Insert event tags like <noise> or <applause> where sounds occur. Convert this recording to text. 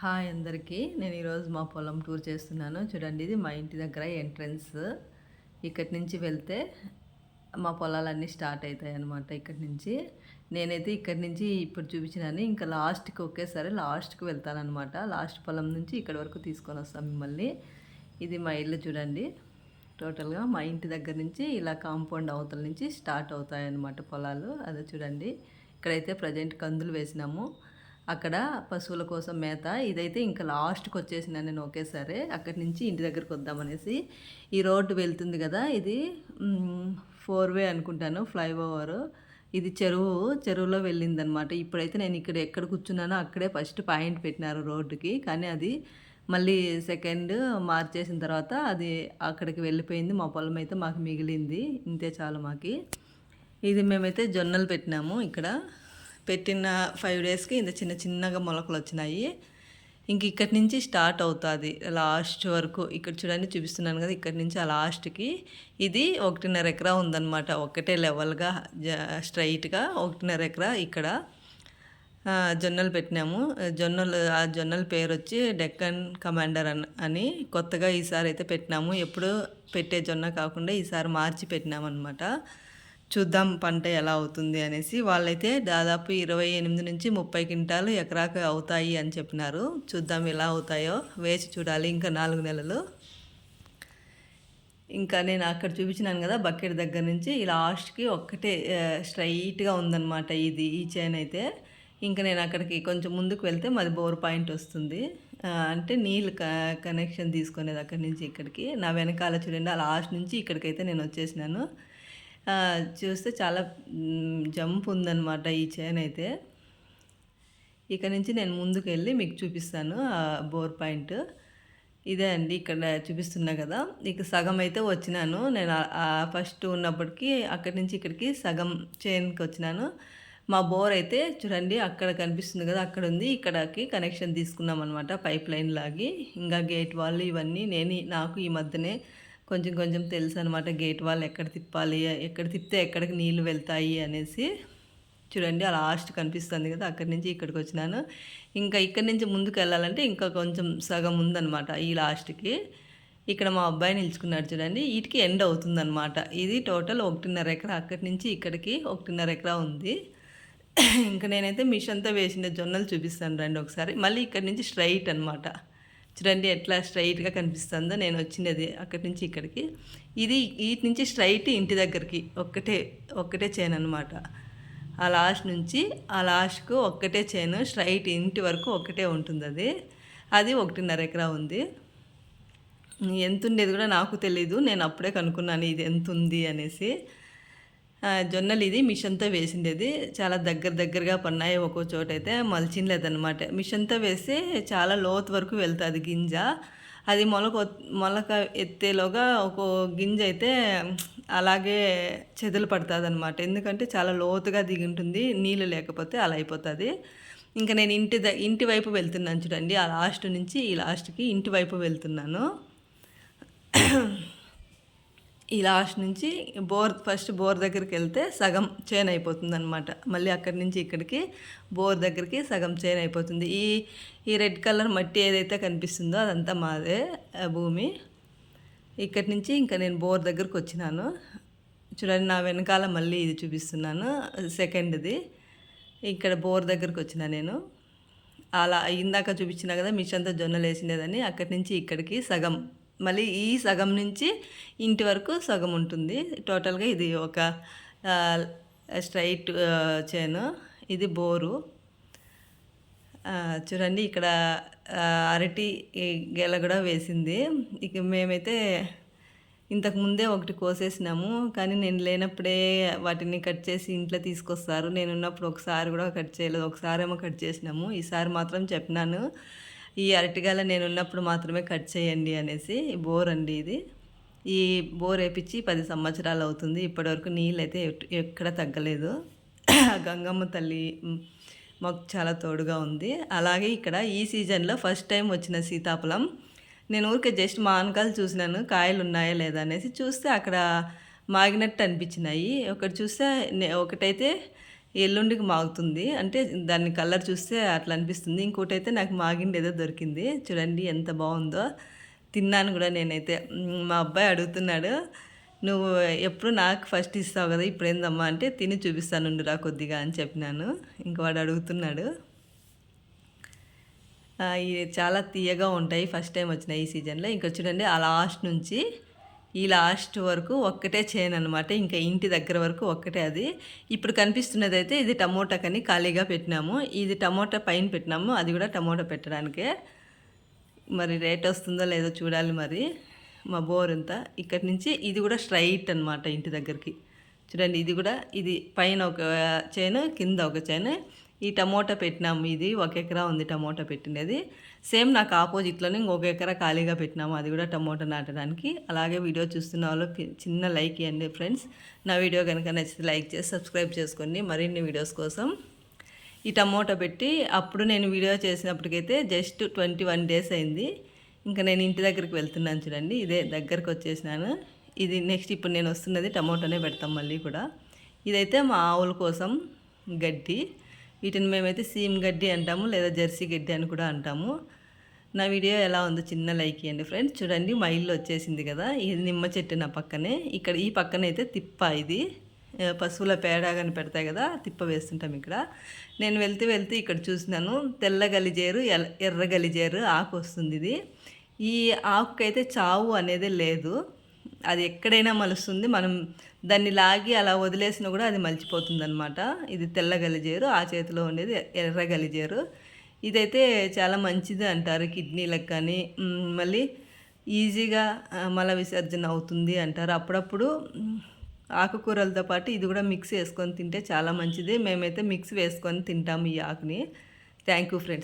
Hi అందరికీ. నేను ఈరోజు మా పొలం టూర్ చేస్తున్నాను. చూడండి ఇది మా ఇంటి దగ్గర ఎంట్రన్స్. ఇక్కడి నుంచి వెళ్తే మా పొలాలన్నీ స్టార్ట్ అవుతాయి అన్నమాట ఇక్కడి నుంచి. నేనైతే ఇక్కడి నుంచి ఇప్పుడు చూపించినాను. ఇంకా లాస్ట్కి ఒకేసారి లాస్ట్కి వెళ్తానమాట లాస్ట్ పొలం నుంచి ఇక్కడి వరకు తీసుకొని వస్తాం మిమ్మల్ని. ఇది మా ఇల్లు చూడండి. టోటల్గా మా ఇంటి దగ్గర నుంచి ఇలా కాంపౌండ్ అవతల నుంచి స్టార్ట్ అవుతాయి అన్నమాట పొలాలు. అదే చూడండి ఇక్కడైతే ప్రజెంట్ కందులు వేసినాము. అక్కడ పశువుల కోసం మేత. ఇదైతే ఇంకా లాస్ట్కి వచ్చేసిన నేను ఒకేసారి అక్కడి నుంచి ఇంటి దగ్గరికి వద్దామనేసి ఈ రోడ్డు వెళ్తుంది కదా ఇది ఫోర్ వే అనుకుంటాను ఫ్లైఓవర్. ఇది చెరువు చెరువులో వెళ్ళిందనమాట. ఇప్పుడైతే నేను ఇక్కడ ఎక్కడ కూర్చున్నానో అక్కడే ఫస్ట్ పాయింట్ పెట్టినారు రోడ్డుకి. కానీ అది మళ్ళీ సెకండ్ మార్చేసిన తర్వాత అది అక్కడికి వెళ్ళిపోయింది. మా పొలం అయితే మాకు మిగిలింది. ఇంతే చాలు మాకి. ఇది మేమైతే జొన్నలు పెట్టినాము ఇక్కడ. పెట్టిన ఫైవ్ డేస్కి ఇంత చిన్న చిన్నగా మొలకలు వచ్చినాయి. ఇంక ఇక్కడి నుంచి స్టార్ట్ అవుతుంది. లాస్ట్ వరకు ఇక్కడ చూడండి చూపిస్తున్నాను కదా ఇక్కడి నుంచి ఆ లాస్ట్కి ఇది ఒకటిన్నర ఎకరా ఉందన్నమాట. ఒకటే లెవెల్గా స్ట్రైట్గా ఒకటిన్నర ఎకరా ఇక్కడ జొన్నలు పెట్టినాము. జొన్నలు ఆ జొన్నల పేరు వచ్చి డెక్కన్ కమాండర్ అని కొత్తగా ఈసారి అయితే పెట్టినాము. ఎప్పుడు పెట్టే జొన్న కాకుండా ఈసారి మార్చి పెట్టినామన్నమాట. చూద్దాం పంట ఎలా అవుతుంది అనేసి వాళ్ళైతే దాదాపు ఇరవై ఎనిమిది నుంచి ముప్పై క్వింటాలు ఎకరాకు అవుతాయి అని చెప్పినారు. చూద్దాం ఎలా అవుతాయో వేసి చూడాలి ఇంకా నాలుగు నెలలు. ఇంకా నేను అక్కడ చూపించినాను కదా బకెట్ దగ్గర నుంచి. లాస్ట్కి ఒక్కటే స్ట్రైట్గా ఉందన్నమాట ఇది ఈ చైన్ అయితే. ఇంకా నేను అక్కడికి కొంచెం ముందుకు వెళ్తే మాది బోర్ పాయింట్ వస్తుంది. అంటే నీళ్ళు కనెక్షన్ తీసుకునేది అక్కడి నుంచి ఇక్కడికి. నా వెనకాల చూడండి ఆ లాస్ట్ నుంచి ఇక్కడికైతే నేను వచ్చేసినాను. చూస్తే చాలా జంప్ ఉందన్నమాట ఈ చైన్ అయితే. ఇక్కడ నుంచి నేను ముందుకు వెళ్ళి మీకు చూపిస్తాను బోర్ పాయింట్. ఇదే అండి ఇక్కడ చూపిస్తున్నా కదా. ఇక సగం అయితే వచ్చినాను. నేను ఫస్ట్ ఉన్నప్పటికీ అక్కడి నుంచి ఇక్కడికి సగం చైన్కి వచ్చినాను. మా బోర్ అయితే చూడండి అక్కడ కనిపిస్తుంది కదా అక్కడ ఉంది. ఇక్కడకి కనెక్షన్ తీసుకున్నాం అనమాట పైప్ లైన్ లాగి. ఇంకా గేట్ వాళ్ళు ఇవన్నీ నేను నాకు ఈ మధ్యనే కొంచెం కొంచెం తెలుసు అనమాట గేట్ వాళ్ళు ఎక్కడ తిప్పాలి ఎక్కడ తిప్పితే ఎక్కడికి నీళ్ళు వెళ్తాయి అనేసి. చూడండి ఆ లాస్ట్ కనిపిస్తుంది కదా అక్కడి నుంచి ఇక్కడికి వచ్చినాను. ఇంకా ఇక్కడి నుంచి ముందుకు వెళ్ళాలంటే ఇంకా కొంచెం సగం ఉందన్నమాట ఈ లాస్ట్కి. ఇక్కడ మా అబ్బాయి నిలుచుకున్నాడు చూడండి వీటికి ఎండ్ అవుతుందన్నమాట. ఇది టోటల్ ఒకటిన్నర ఎకరా అక్కడి నుంచి ఇక్కడికి ఒకటిన్నర ఎకరా ఉంది. ఇంకా నేనైతే మిషన్తో వేసిన జొన్నలు చూపిస్తాను రండి ఒకసారి. మళ్ళీ ఇక్కడి నుంచి స్ట్రైట్ అనమాట చూడండి ఎట్లా స్ట్రైట్గా కనిపిస్తుందో నేను వచ్చినది అక్కడి నుంచి ఇక్కడికి. ఇది వీటి నుంచి స్ట్రైట్ ఇంటి దగ్గరికి ఒక్కటే ఒక్కటే చైన్ అనమాట ఆ లాస్ట్ నుంచి ఆ లాస్ట్కు ఒక్కటే చైన్ స్ట్రైట్ ఇంటి వరకు ఒక్కటే ఉంటుంది అది అది ఒకటిన్నర ఎకరా ఉంది. ఎంత ఉండేది కూడా నాకు తెలీదు నేను అప్పుడే కనుక్కున్నాను ఇది ఎంత ఉంది అనేసి. జొన్నలు ఇది మిషన్తో వేసిండేది. చాలా దగ్గర దగ్గరగా పన్నాయి ఒక్కో చోట అయితే మలిచినలేదన్నమాట మిషన్తో వేస్తే చాలా లోతు వరకు వెళ్తుంది గింజ. అది మొలక మొలక ఎత్తేలోగా ఒక గింజ అయితే అలాగే చెదలు పడుతుంది అనమాట ఎందుకంటే చాలా లోతుగా దిగి ఉంటుంది నీళ్ళు లేకపోతే అలా అయిపోతుంది. ఇంకా నేను ఇంటి ద ఇంటి వైపు వెళ్తున్నాను చూడండి. ఆ లాస్ట్ నుంచి ఈ లాస్ట్కి ఇంటి వైపు వెళ్తున్నాను. ఈ లాస్ట్ నుంచి బోర్ ఫస్ట్ బోర్ దగ్గరికి వెళ్తే సగం చేన్ అయిపోతుంది అనమాట మళ్ళీ అక్కడి నుంచి ఇక్కడికి బోర్ దగ్గరికి సగం చేన్ అయిపోతుంది. ఈ ఈ రెడ్ కలర్ మట్టి ఏదైతే కనిపిస్తుందో అదంతా మాదే భూమి. ఇక్కడి నుంచి ఇంకా నేను బోర్ దగ్గరకు వచ్చినాను. చూడండి నా వెనకాల మళ్ళీ ఇది చూపిస్తున్నాను. సెకండ్ది. ఇక్కడ బోర్ దగ్గరకు వచ్చిన నేను. అలా ఇందాక చూపించినా కదా మిషన్తో జొన్నలు వేసినదని అక్కడి నుంచి ఇక్కడికి సగం మళ్ళీ ఈ సగం నుంచి ఇంటి వరకు సగం ఉంటుంది. టోటల్గా ఇది ఒక స్ట్రైట్ చైన్ ఇది బోరు. చూడండి ఇక్కడ అరటి గెల కూడా వేసింది. ఇక మేమైతే ఇంతకుముందే ఒకటి కోసేసినాము కానీ నేను లేనప్పుడే వాటిని కట్ చేసి ఇంట్లో తీసుకొస్తారు. నేను ఉన్నప్పుడు ఒకసారి కూడా కట్ చేయలేదు ఒకసారేమో కట్ చేసినాము. ఈసారి మాత్రం చెప్పినాను. ఈ అరటిగాల నేను ఉన్నప్పుడు మాత్రమే కట్ చేయండి అనేసి బోర్ అండి ఇది. ఈ బోర్ వేపించి పది సంవత్సరాలు అవుతుంది. ఇప్పటివరకు నీళ్ళు అయితే ఎక్కడ తగ్గలేదు. <clears throat> గంగమ్మ తల్లి మాకు చాలా తోడుగా ఉంది. అలాగే ఇక్కడ ఈ సీజన్లో ఫస్ట్ టైం వచ్చిన సీతాఫలం. నేను ఊరికే జస్ట్ మానకాలు చూసినాను. కాయలు ఉన్నాయా లేదా అనేసి చూస్తే అక్కడ మాగినట్టు అనిపించినాయి. ఒకటి చూస్తే ఒకటైతే ఎల్లుండికి మాగుతుంది. అంటే దాన్ని కలర్ చూస్తే అట్లా అనిపిస్తుంది. ఇంకోటి అయితే నాకు మాగిండి ఏదో దొరికింది. చూడండి ఎంత బాగుందో. తిన్నాను కూడా నేనైతే. మా అబ్బాయి అడుగుతున్నాడు నువ్వు ఎప్పుడు నాకు ఫస్ట్ ఇస్తావు కదా ఇప్పుడు ఏందమ్మా? అంటే తిని చూపిస్తాను రా కొద్దిగా అని చెప్పినాను. ఇంక వాడు అడుగుతున్నాడు ఇవి చాలా తీయగా ఉంటాయి. ఫస్ట్ టైం వచ్చినాయి ఈ సీజన్లో. ఇంకా చూడండి ఆ లాస్ట్ నుంచి ఈ లాస్ట్ వరకు ఒక్కటే చేయను అనమాట ఇంకా ఇంటి దగ్గర వరకు ఒక్కటే అది. ఇప్పుడు కనిపిస్తున్నది అయితే ఇది టమోటాకని ఖాళీగా పెట్టినాము. ఇది టమోటా పైన పెట్టినాము. అది కూడా టమోటా పెట్టడానికే. మరి రేట్ వస్తుందో లేదో చూడాలి మరి. మా బోర్ ఎంత? ఇక్కడి నుంచి ఇది కూడా స్ట్రైట్ అనమాట ఇంటి దగ్గరికి. చూడండి ఇది కూడా ఇది పైన ఒక చైన్ కింద ఒక చైన్ ఈ టమోటా పెట్టినాము ఇది ఒక ఎకరా ఉంది టమోటా పెట్టినది సేమ్ నాకు ఆపోజిట్లోనే ఇంకొక ఎకరా ఖాళీగా పెట్టినాము. అది కూడా టమోటా నాటడానికి. అలాగే వీడియో చూస్తున్న వాళ్ళు చిన్న లైక్ ఇవ్వండి ఫ్రెండ్స్. నా వీడియో కనుక నచ్చితే లైక్ చేసి సబ్స్క్రైబ్ చేసుకోండి. మరిన్ని వీడియోస్ కోసం ఈ టమోటా పెట్టి అప్పుడు నేను వీడియో చేసినప్పటికైతే జస్ట్ ట్వంటీ వన్ డేస్ అయింది. ఇంకా నేను ఇంటి దగ్గరికి వెళ్తున్నాను చూడండి. ఇదే దగ్గరకు వచ్చేసినాను. ఇది నెక్స్ట్ ఇప్పుడు నేను వస్తున్నది టమోటానే పెడతాం మళ్ళీ కూడా. ఇదైతే మా ఆవుల కోసం గడ్డి. వీటిని మేమైతే సీమ్ గడ్డి అంటాము లేదా జెర్సీ గడ్డి అని కూడా అంటాము. నా వీడియో ఎలా ఉందో చిన్న లైక్ ఇవ్వండి ఫ్రెండ్స్. చూడండి మా ఇల్లు వచ్చేసింది కదా. ఇది నిమ్మ చెట్టు నా పక్కనే. ఇక్కడ ఈ పక్కన అయితే తిప్ప ఇది. పశువుల పేడ కానీ పెడతాయి కదా తిప్ప వేస్తుంటాం ఇక్కడ. నేను వెళ్తూ వెళ్తూ ఇక్కడ చూసినాను. తెల్ల గలిజేరు ఎల్- ఎర్ర గలిజేరు ఆకు వస్తుంది ఇది. ఈ ఆకుకైతే చావు అనేది లేదు. అది ఎక్కడైనా మలుస్తుంది. మనం దాన్ని లాగి అలా వదిలేసినా కూడా అది మలిచిపోతుంది అనమాట ఇది తెల్ల గలిజేరు ఆ చేతిలో ఉండేది ఎర్ర గలిజేరు. ఇదైతే చాలా మంచిది అంటారు కిడ్నీలకు కానీ. మళ్ళీ ఈజీగా మల విసర్జన అవుతుంది అంటారు. అప్పుడప్పుడు ఆకుకూరలతో పాటు ఇది కూడా మిక్స్ వేసుకొని తింటే చాలా మంచిది. మేమైతే మిక్స్ వేసుకొని తింటాము ఈ ఆకుని. Thank you friends.